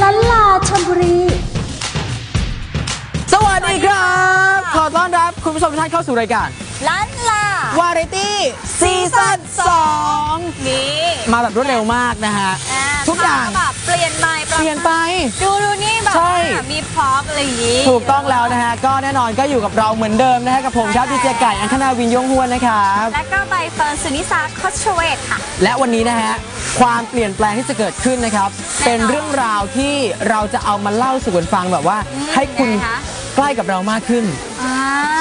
ลันลาชลบุรี สวัสดีครับ ขอต้อนรับคุณผู้ชมทุกท่านเข้าสู่รายการลันลา วาไรตี้ซีซั่น2นี่ มาแบบรวดเร็วมากนะฮะอ่าทุกอย่างแบบเปลี่ยนใหม่เปลี่ยนไป ดูดูนี่แบบ ใช่ว่ามีพร็อพอะไรอย่างงี้ถูกต้องแล้วนะฮะ ก็แน่นอนก็อยู่กับเราเหมือนเดิมนะฮะ กับผมครับดีเจไก่อังคณาวินยงฮวนนะครับ และก็ใบเฟิร์นสุนิสาคอชเวตค่ะ และวันนี้นะฮะ ความเปลี่ยนแปลงที่จะเกิดขึ้นนะครับแน่นอนเป็นเรื่องราวที่เราจะเอามาเล่าสู่กันฟังแบบว่าอืมให้คุณยังไงคะใกล้กับเรามากขึ้นอ่า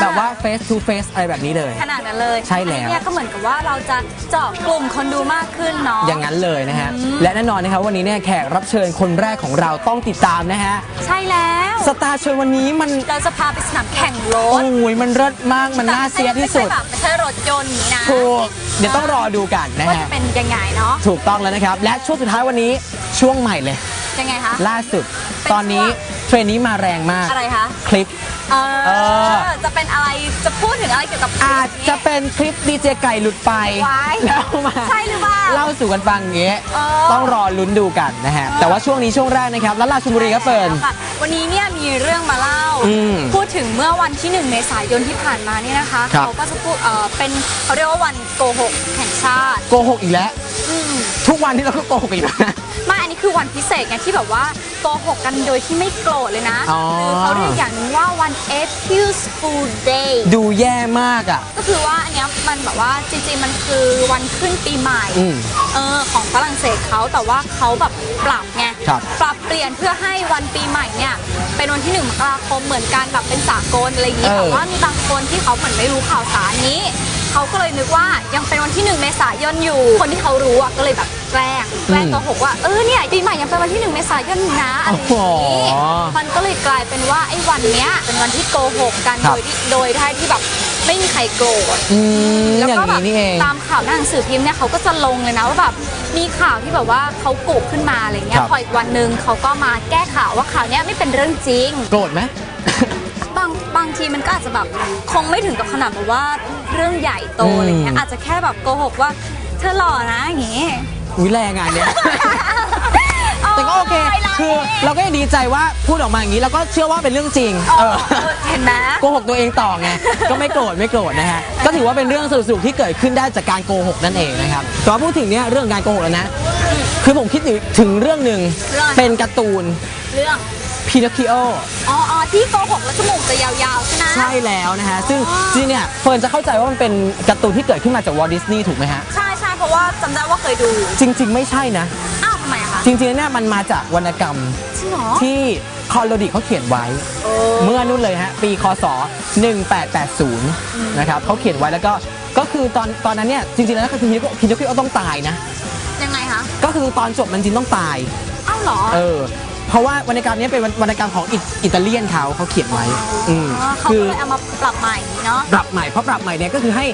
แบบว่า face to face อะไรแบบนี้เลย ขนาดนั้นเลยใช่แล้ว อันเนี่ยก็เหมือนกับว่าเราจะเจาะกลุ่มคนดูมากขึ้นเนาะ อย่างนั้นเลยนะฮะ และแน่นอนนะครับวันนี้เนี่ยแขกรับเชิญคนแรกของเราต้องติดตามนะฮะ ใช่แล้ว สตาร์เชิญวันนี้มัน เราจะพาไปสนามแข่งรโอ้ถยมันเลิศมากมันน่าเสียที่สุด ไม่ใช่แบบไม่ใช่รถยนต์อย่างนี้นะถูก เดี๋ยวต้องรอดูกันนะว่าฮะจะเป็นยังไงเนาะ ถูกต้องแล้วนะครับ และช่วงสุดท้ายวันนี้ช่วงใหม่เลย ยังไงคะ ล่าสุดเป็นตอนนี้เทรนนี้มาแรงมาก อะไรคะ คลิป เอเออ อ จะเป็นอะไร จะพูดถึงอะไรเกี่ยวกับอาจจะเป็นคลิปดีเจไก่หลุดไปไว้แล้วมาใช่หรือเปล่าเล่าสู่กันฟังอย่างเงี้ยเออ ต้องรอลุ้นดูกันนะฮะ แต่ว่าช่วงนี้ช่วงแรกนะครับแล้วลาชลบุรีครับเฟิร์นค่ะวันนี้เนี่ยมีเรื่องมาเล่า อืมพูดถึงเมื่อวันที่ 1 เมษายนที่ผ่านมานี่นะคะ ครับ เขาก็จะพูดเออเป็นเขาเรียกว่าวันโกหกแห่งชาติ โกหกอีกแล้ว อืม ทุกวันที่เราก็โกหกอีกนะ ไม่อันนี้คือวันพิเศษไงที่แบบว่าโกหกกันโดยที่ไม่โกรธเลยนะอ๋อ หรือเขาเรียกอย่างหนึงว่าวัน April Fool Day ดูแย่มากอะ ก็คือว่าอันเนี้ยมันแบบว่าจริงๆมันคือวันขึ้นปีใหม่อืมเออของฝรั่งเศสเขาแต่ว่าเขาแบบปรับไงครับปรับเปลี่ยนเพื่อให้วันปีใหม่เนี่ยเป็นวันที่หนึ่งมกราคมเหมือนกันแบบเป็นสากลอะไรอย่างนี้เออแต่ว่ามีบางคนที่เขาเหมือนไม่รู้ข่าวสารนี้ เขาก็เลยนึกว่ายังเป็นวันที่หนึ่งเมษายนอยู่ คนที่เขารู้อะก็เลยแบบแกล้งแกล้งโกหกว่าเออเนี่ยปีใหม่ยังเป็นวันที่หนึ่งเมษายนอยู่นะอะไรอย่างนี้อ๋อ มันก็เลยกลายเป็นว่าไอ้วันเนี้ยเป็นวันที่โกหกกันครัโดบ ยที่โดยที่ที่แบบไม่มีใครโกรธ อืมแล้วอย่าก็งแบนี้บนี่เอง ตามข่าวหน้าหนังสือพิมพ์เนี่ยเขาก็จะลงเลยนะว่าแบบมีข่าวที่แบบว่าเขากุขึ้นมาอะไรเงี้คยรับ พออีกวันหนึ่งเขาก็มาแก้ข่าวว่าข่าวเนี้ยไม่เป็นเรื่องจริง โกรธไหม บางบางทีมันก็อาจจะแบบคงไม่ถึงกับขนาดแบบว่า เรื่องใหญ่โตอะไรเงี้ยอืมอาจจะแค่แบบโกหกว่าเธอหล่อนะอย่างงี้ อุ้ยแรงงานเนี้ย แต่ก็โอเค คือเราก็ยังดีใจว่าพูดออกมาอย่างนี้แล้วก็เชื่อว่าเป็นเรื่องจริง เอเอออเออเห็นไหมโกหกตัวเองต่อไง ก็ไม่โกรธไม่โกรธนะฮะ ก็ถือว่าเป็นเรื่องสนุกๆที่เกิดขึ้นได้จากการโกหกนั่นเองนะครับแต่ว่าพูดถึงเนี่ยเรื่องการโกหกแล้วนะ คือผมคิดถึงเรื่องหนึ่งเรื่องอะไรเป็นการ์ตูน เรื่อง พินอคคิโออ๋ออ๋อที่โกหกแล้วจมูกจะยาวๆ ใช่ไหม ใช่แล้วนะฮะ ซึ่งอ๋อจริงๆเนี่ยเฟิร์นจะเข้าใจว่ามันเป็นการ์ตูนที่เกิดขึ้นมาจากวอลดิสนีย์ถูกไหมฮะ ใช่ใช่เพราะว่าจำได้ว่าเคยดู จริง ๆ ไม่ใช่นะ อ้าวทำไมอะคะจริงๆแล้วเนี่ยมันมาจากวรรณกรรมจริงเหรอที่คอลโลดิเขาเขียนไว้ โอ้เมื่อนู่นเลยฮะ ปีคศ 1880 นะครับเขาเขียนไว้แล้วก็ก็คือตอนตอนนั้นเนี่ยจริงๆแล้วคือพินพินอคคิโอต้องตายนะ ยังไงคะ ก็คือตอนจบมันจริงต้องตาย อ้าวเหรอ เออ เพราะว่าวรรณกรรมเนี้เป็นวรรณกรรมของอิอิตาเลียนเขาเขาเขียนไว้อืมอ๋อเขาคืก็อเลยเอามาปรับใหม่เนาะปรับใหม่เพราะปรับใหม่เนี่ยก็คือให้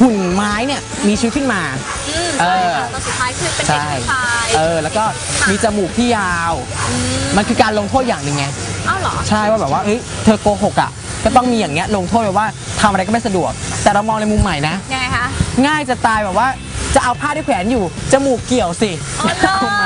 หุ่นไม้เนี่ยมีชีวิตขึ้นมาอืมเอใช่อค่ะตอนสุดท้ายคือเป็นเด็กใช่ผู้ชายเออแล้วก็มีจมูกที่ยาวมมันคือการลงโทษอย่างหนึ่งไงอ้าวเหรอใช่ว่าแบบว่าเอ้ยเธอโกหกอะก็ต้องมีอย่างเงี้ยลงโทษแบบว่าทำอะไรก็ไม่สะดวก แต่เรามองในมุมใหม่นะยังไงคะง่ายจะตายแบบว่าจะเอาผ้าที่แขวนอยู่จมูกเกี่ยวสิอ๋อเหรอเอามาเอ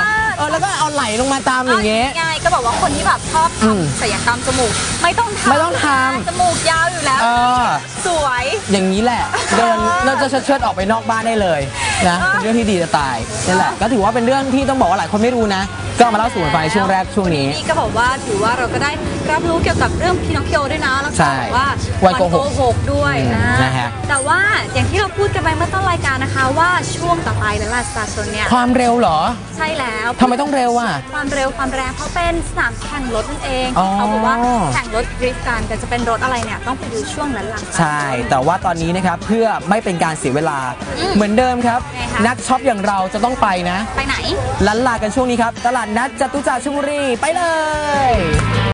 อแล้วก็เอาไหลลงมาตามอย่างเงี้ย ง่ายก็บอกว่าคนที่แบบชอบอืมทำศัลยกรรมจมูก ไม่ต้องทำไม่ต้องทำนะจมูกยาวอยู่แล้ว เออ สวย อย่างนี้แหละ เดินเราจะเชิดๆออกไปนอกบ้านได้เลยนะเป็นเรื่องที่ดีจะตายนี่แหละก็ถือว่าเป็นเรื่องที่ต้องบอกว่าหลายคนไม่รู้นะ ก็เอามาเล่าสู่กันฟังในช่วงแรกช่วงนี้ นี่ก็บอกว่าถือว่าเราก็ได้รับรู้เกี่ยวกับเรื่องพินอคคิโอด้วยนะ แล้วก็ใช่บอกว่าวันโกหกหกด้วยอืมนะนะฮะ พูดกันไปเมื่อต้นรายการนะคะ ว่าช่วงต่อไปและลาสตาชนเนี่ยความเร็วเหรอ ใช่แล้วทำไมต้องเร็วอะ ความเร็วความแรงเพราะเป็นสนามแข่งรถนั่นเองอ๋อ เขาบอกว่าแข่งรถดริฟต์กันแต่จะเป็นรถอะไรเนี่ยต้องไปดูช่วงหลังๆ ใช่ แต่ว่าตอนนี้นะครับเพื่อไม่เป็นการเสียเวลาอืมเหมือนเดิมครับ ไงคะ นักช็อปอย่างเราจะต้องไปนะไปไหน ลันลากันช่วงนี้ครับ ตลาดนัดจตุจักรชลบุรีไปเลย